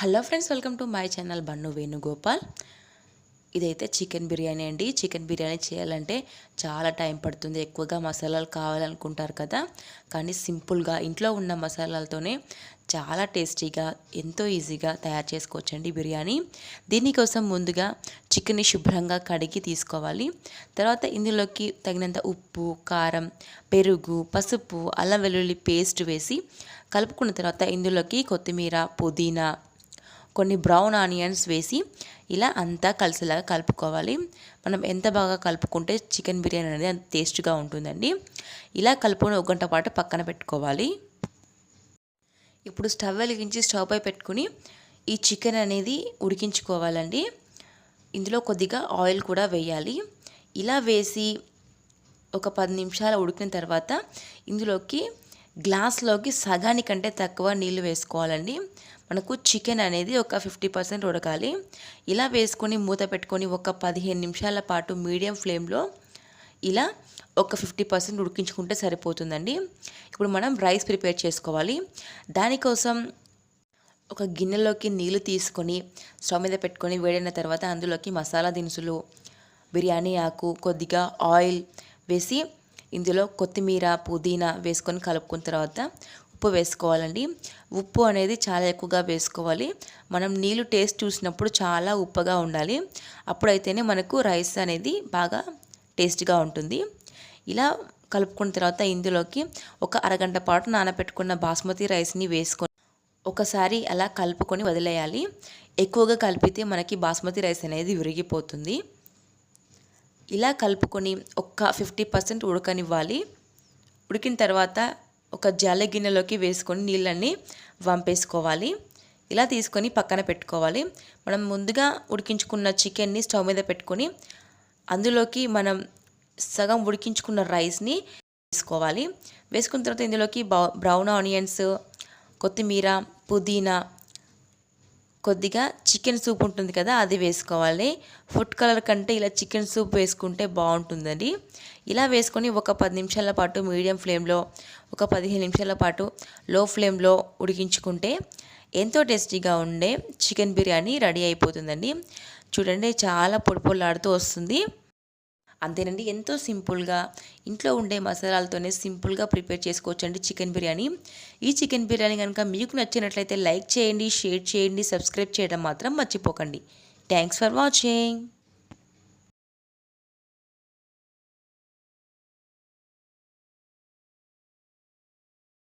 Hello friends welcome to my channel Bannu Venugopal. ఇదైతే chicken biryani అండి. Chicken biryani చేయాలంటే చాలా టైం పడుతుంది. ఎక్కువగా మసాలాలు కావాలనుకుంటారు కదా. కానీ సింపుల్గా ఇంట్లో ఉన్న మసాలాలతోనే చాలా టేస్టీగా ఎంతో ఈజీగా తయారు చేసుకోవచ్చండి బిర్యానీ. దీనికోసం ముందుగా చికెన్ని శుభ్రంగా కడిగి తీసుకోవాలి. తర్వాత ఇందులోకి తగినంత ఉప్పు కారం పెరుగు పసుపు అల్లం వెల్లుల్లి పేస్ట్ వేసి కలుపుకున్న తర్వాత ఇందులోకి కొత్తిమీర పుదీనా కొన్ని బ్రౌన్ ఆనియన్స్ వేసి ఇలా అంతా కలిసేలాగా కలుపుకోవాలి. మనం ఎంత బాగా కలుపుకుంటే చికెన్ బిర్యానీ అనేది అంత టేస్ట్గా ఉంటుందండి. ఇలా కలుపుకొని ఒక గంట పాటు పక్కన పెట్టుకోవాలి. ఇప్పుడు స్టవ్ వెలిగించి స్టవ్ పై పెట్టుకుని ఈ చికెన్ అనేది ఉడికించుకోవాలండి. ఇందులో కొద్దిగా ఆయిల్ కూడా వేయాలి. ఇలా వేసి ఒక పది నిమిషాలు ఉడికిన తర్వాత ఇందులోకి గ్లాస్లోకి సగానికంటే తక్కువ నీళ్ళు వేసుకోవాలండి. మనకు చికెన్ అనేది ఒక ఫిఫ్టీ పర్సెంట్ ఉడకాలి. ఇలా వేసుకొని మూత పెట్టుకొని ఒక పదిహేను నిమిషాల పాటు మీడియం ఫ్లేమ్లో ఇలా ఒక ఫిఫ్టీ పర్సెంట్ ఉడికించుకుంటే సరిపోతుందండి. ఇప్పుడు మనం రైస్ ప్రిపేర్ చేసుకోవాలి. దానికోసం ఒక గిన్నెలోకి నీళ్ళు తీసుకొని స్టవ్ మీద పెట్టుకొని వేడైన తర్వాత అందులోకి మసాలా దినుసులు బిర్యానీ ఆకు కొద్దిగా ఆయిల్ వేసి ఇందులో కొత్తిమీర పుదీనా వేసుకొని కలుపుకున్న తర్వాత ఉప్పు వేసుకోవాలండి. ఉప్పు అనేది చాలా ఎక్కువగా వేసుకోవాలి. మనం నీళ్ళు టేస్ట్ చూసినప్పుడు చాలా ఉప్పగా ఉండాలి. అప్పుడైతేనే మనకు రైస్ అనేది బాగా టేస్ట్గా ఉంటుంది. ఇలా కలుపుకున్న తర్వాత ఇందులోకి ఒక అరగంట పాటు నానబెట్టుకున్న బాస్మతి రైస్ని వేసుకొని ఒకసారి అలా కలుపుకొని వదిలేయాలి. ఎక్కువగా కలిపితే మనకి బాస్మతి రైస్ అనేది విరిగిపోతుంది. ఇలా కలుపుకొని ఒక ఫిఫ్టీ పర్సెంట్ ఉడకనివ్వాలి. ఉడికిన తర్వాత ఒక జాల గిన్నెలోకి వేసుకొని నీళ్ళన్నీ వంపేసుకోవాలి. ఇలా తీసుకొని పక్కన పెట్టుకోవాలి. మనం ముందుగా ఉడికించుకున్న చికెన్ని స్టవ్ మీద పెట్టుకొని అందులోకి మనం సగం ఉడికించుకున్న రైస్ని వేసుకోవాలి. వేసుకున్న తర్వాత ఇందులోకి బ్రౌన్ ఆనియన్స్ కొత్తిమీర పుదీనా కొద్దిగా చికెన్ సూప్ ఉంటుంది కదా అది వేసుకోవాలి. ఫుడ్ కలర్ కంటే ఇలా చికెన్ సూప్ వేసుకుంటే బాగుంటుందండి. ఇలా వేసుకొని ఒక పది నిమిషాల పాటు మీడియం ఫ్లేమ్లో ఒక పదిహేను నిమిషాల పాటు లో ఫ్లేమ్లో ఉడికించుకుంటే ఎంతో టేస్టీగా ఉండే చికెన్ బిర్యానీ రెడీ అయిపోతుందండి. చూడండి చాలా పొడిపొల్లాడుతూ వస్తుంది. అంతేనండి. ఎంతో సింపుల్గా ఇంట్లో ఉండే మసాలాలతోనే సింపుల్గా ప్రిపేర్ చేసుకోవచ్చండి చికెన్ బిర్యానీ. ఈ చికెన్ బిర్యానీ కనుక మీకు నచ్చినట్లయితే లైక్ చేయండి షేర్ చేయండి సబ్స్క్రైబ్ చేయడం మాత్రం మర్చిపోకండి. Thanks for watching.